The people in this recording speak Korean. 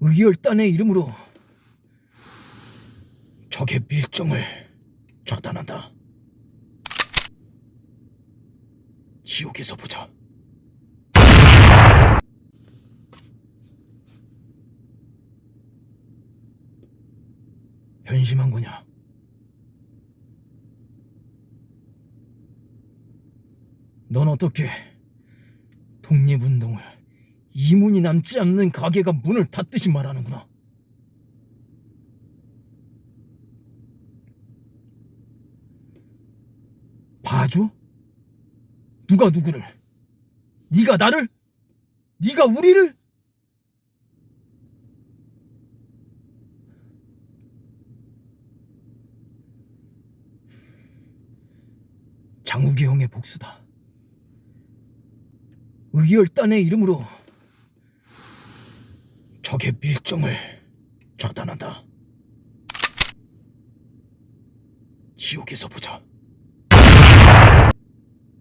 의열단의 이름으로 적의 밀정을 차단한다. 지옥에서 보자. 변심한 거냐? 넌 어떻게 독립운동을 이문이 남지 않는 가게가 문을 닫듯이 말하는구나. 봐줘? 누가 누구를? 네가 나를? 네가 우리를? 장욱이 형의 복수다. 의열단의 이름으로 적의 밀정을 차단한다. 지옥에서 보자.